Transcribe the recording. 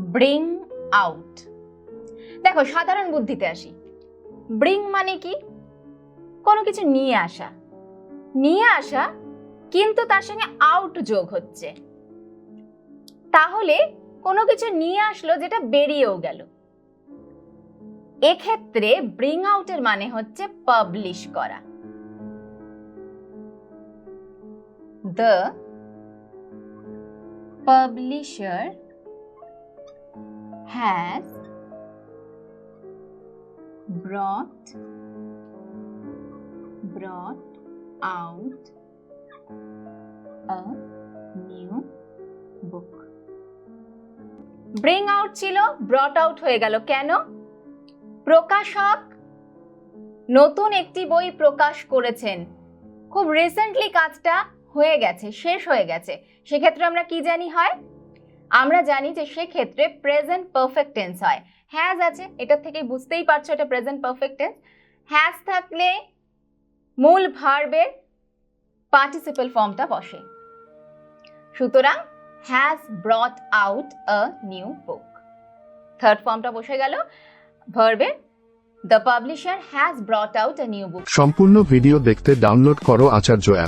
Bring out. দেখো, সাধারণ বুদ্ধিতে আসি। ব্রিং মানে কি? কোনো কিছু নিয়ে আসা। নিয়ে আসা কিন্তু তার সঙ্গে আউট যোগ হচ্ছে। তাহলে কোনো কিছু নিয়ে আসলো যেটা বেরিয়েও গেল। এক্ষেত্রে ব্রিং আউটের মানে হচ্ছে পাবলিশ করা। The publisher has brought brought out a new book. Bring out ছিল ব্রট আউট হয়ে গেল। কেন? প্রকাশক নতুন একটি বই প্রকাশ করেছেন। খুব রিসেন্টলি কাজটা হয়ে গেছে, শেষ হয়ে গেছে। সেক্ষেত্রে আমরা কি জানি হয়? আমরা জানি যে সেক্ষেত্রে প্রেজেন্ট পারফেক্ট টেন্স হয়। হ্যাজ আছে এটা থেকে বুঝতেই পারছ এটা প্রেজেন্ট পারফেক্ট টেন্স হ্যাজ থাকলে মূল ভার্বের পার্টিসিপাল ফর্মটা বসে। সুতরাং has brought out a new book third ফর্মটা বসে গেল। ভার্বের the publisher has brought out a new book সম্পূর্ণ ভিডিও দেখতে ডাউনলোড করো আচার্য অ্যাপ